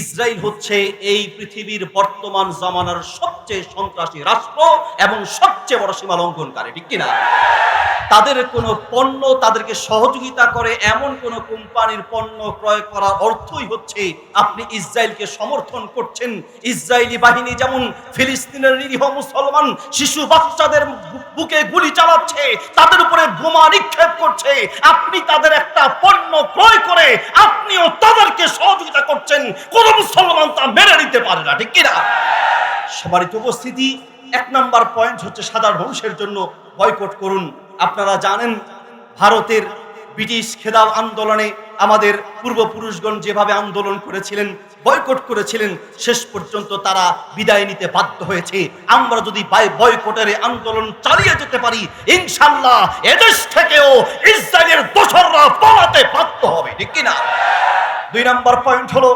Israel হচ্ছে এই পৃথিবীর বর্তমান জমানার সবচেয়ে সন্ত্রাসী রাষ্ট্র এবং সবচেয়ে বড় সীমা লঙ্ঘনকারী, ঠিক কিনা? তাদের কোনো পণ্য তাদেরকে সহযোগিতা করে এমন কোন কোম্পানির পণ্য ক্রয় করার অর্থই হচ্ছে আপনি ইসরায়েলকে সমর্থন করছেন। ইসরায়েলি বাহিনী যেমন ফিলিস্তিনের নিরীহ মুসলমান শিশু বাচ্চাদের বুকে গুলি চালাচ্ছে, তাদের উপরে বোমা নিক্ষেপ করছে, আপনি তাদের একটা পণ্য ক্রয় করে আপনিও তাদেরকে সহযোগিতা করছেন, কোন মুসলমান তা মেনে নিতে পারে না, ঠিক কিনা? সবারই তো উপস্থিতি। এক নাম্বার পয়েন্ট হচ্ছে সাধারণ মানুষের জন্য বয়কট করুন। আপনারা জানেন, ভারতের ব্রিটিশ খেদাব আন্দোলনে আমাদের পূর্বপুরুষগণ যেভাবে আন্দোলন করেছিলেন বয়কট করেছিলেন, শেষ পর্যন্ত তারা বিদায় নিতে বাধ্য হয়েছে। আমরা যদি বয়কটের আন্দোলন চালিয়ে যেতে পারি ইনশাল্লাহ এদেশ থেকেও ইসরায়েলের দোসররা পালাতে বাধ্য হবে, ঠিক কিনা? দুই নাম্বার পয়েন্ট হলো,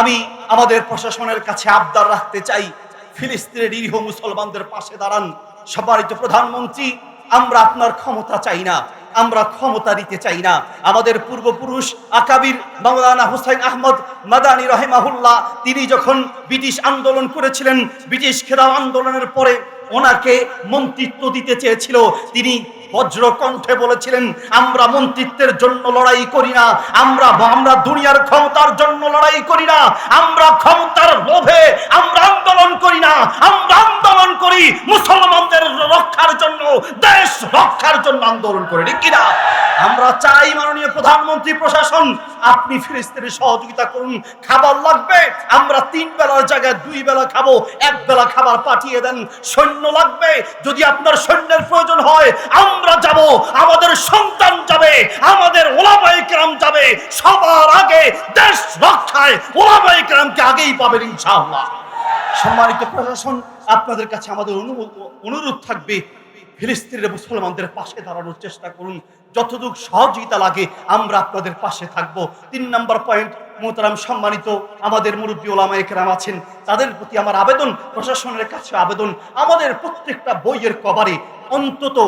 আমি আমাদের প্রশাসনের কাছে আবদার রাখতে চাই ফিলিস্তিনের নিরীহ মুসলমানদের পাশে দাঁড়ান। সম্মানিত প্রধানমন্ত্রী, আমরা আপনার ক্ষমতা চাই না, আমরা ক্ষমতা দিতে চাই না। আমাদের পূর্বপুরুষ আকাবির মাওলানা হুসাইন আহমদ মাদানী রহেমাহুল্লাহ, তিনি যখন ব্রিটিশ আন্দোলন করেছিলেন, ব্রিটিশ খেদাও আন্দোলনের পরে ওনাকে মন্ত্রিত্ব দিতে চেয়েছিল, তিনি বজ্র কণ্ঠে বলেছিলেন, আমরা মন্ত্রিত্বের জন্য লড়াই করি না, আমরা আমরা দুনিয়ার ক্ষমতার জন্য লড়াই করি না, আমরা ক্ষমতার লোভে আমরা আন্দোলন করি না, আমরা আন্দোলন করি মুসলমানদের রক্ষার জন্য, দেশ রক্ষার জন্য আন্দোলন করি, ঠিক কিনা? আমরা চাই মাননীয় প্রধানমন্ত্রী প্রশাসন, আপনি ফিলিস্তিনের সহযোগিতা করুন, খাবার লাগবে, আমরা তিন বেলার জায়গায় দুই বেলা খাব, এক বেলা খাবার পাঠিয়ে দেন, সৈন্য লাগবে, যদি আপনার সৈন্যের প্রয়োজন হয়, আমরা যাব, আমাদের সন্তান যাবে, আমাদের ওলামাই কেরাম যাবে। সবার আগে দেশ রক্ষায় ওলামাই কেরামকে আগেই পাবেন ইনশাআল্লাহ। সম্মানিত প্রশাসন, আপনাদের কাছে আমাদের অনুরোধ থাকবে, ফিলিস্তিনের মুসলমানদের পাশে দাঁড়ানোর চেষ্টা করুন। যতটুকু সহযোগিতা লাগে, আমরা আপনাদের পাশে থাকব। তিন নম্বর পয়েন্ট, মোহতারাম সম্মানিত, আমাদের মুরব্বী ওলামা একরাম আছেন। তাদের প্রতি আমার আবেদন, প্রশাসনের কাছে আবেদন। আমাদের প্রত্যেকটা বইয়ের কভারে অন্তত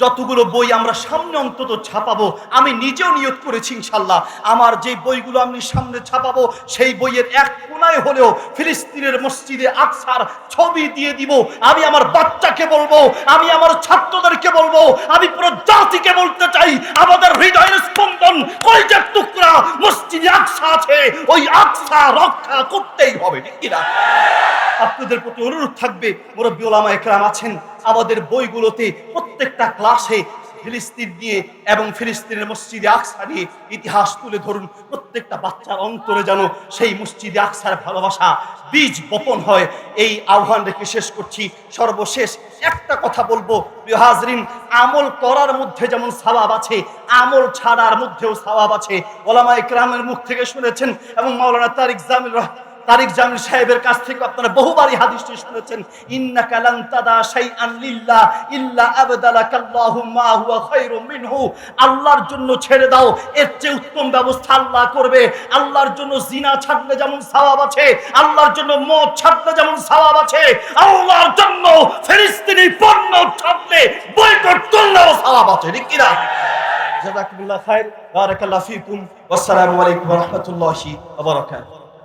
যতগুলো বই আমরা সামনে অন্তত ছাপাবো, আমি নিজেও নিয়োগ করেছি ইনশাল্লাহ। আমার যে বইগুলো আমি সামনে ছাপাবো, সেই বইয়ের এক কোনায় হলেও ফিলিস্তিনের মসজিদে আকসার ছবি দিয়ে দিব। আমি আমার বাচ্চাকে বলব, আমি আমার ছাত্রদেরকে বলব, আমি পুরো জাতিকে বলতে চাই, আমাদের হৃদয়ের স্পন্দন কয়টার টুকরা মসজিদে আকসা আছে, ওই আকসা রক্ষা করতেই হবে। ঠিক কিনা আপনাদের প্রতি অনুরোধ থাকবে, মুরব্বী ওলামা একরাম আছেন আমাদের বইগুলোতে প্রত্যেকটা ক্লাসে ফিলিস্তিন নিয়ে এবং ফিলিস্তিনের মসজিদে আকসা নিয়ে ইতিহাস তুলে ধরুন, প্রত্যেকটা বাচ্চার অন্তরে যেন সেই মসজিদে আকসার ভালোবাসা বীজ বপন হয়। এই আহ্বান রেখে শেষ করছি। সর্বশেষ একটা কথা বলব হাজরিন, আমল করার মধ্যে যেমন সওয়াব আছে, আমল ছাড়ার মধ্যেও সওয়াব আছে। ওলামা ইকরামের মুখ থেকে শুনেছেন এবং মাওলানা তার রহ- তারিক জামিল সাহেবের কাছ থেকে আপনারা বহুবারই হাদিসটি শুনেছেন, ইন্নাকা লান তাদা শাইআন লিল্লাহ ইল্লা আবদালাকা আল্লাহু মা হুয়া খায়রুম মিনহু। আল্লাহর জন্য ছেড়ে দাও, এর চেয়ে উত্তম ব্যবস্থা আল্লাহ করবে। আল্লাহর জন্য জিনা ছাড়লে যেমন সওয়াব আছে, আল্লাহর জন্য মদ ছাড়লে যেমন সওয়াব আছে, আল্লাহর জন্য ফিলিস্তিনি পণ্য ছাড়লে বয়কট করলেও সওয়াব আছে, ঠিক কি না জাযাকুমুল্লাহ খাইর, বারাকাল্লাহু ফিকুম, ওয়াসসালামু আলাইকুম ওয়া রাহমাতুল্লাহি ওয়া বারাকাতুহু।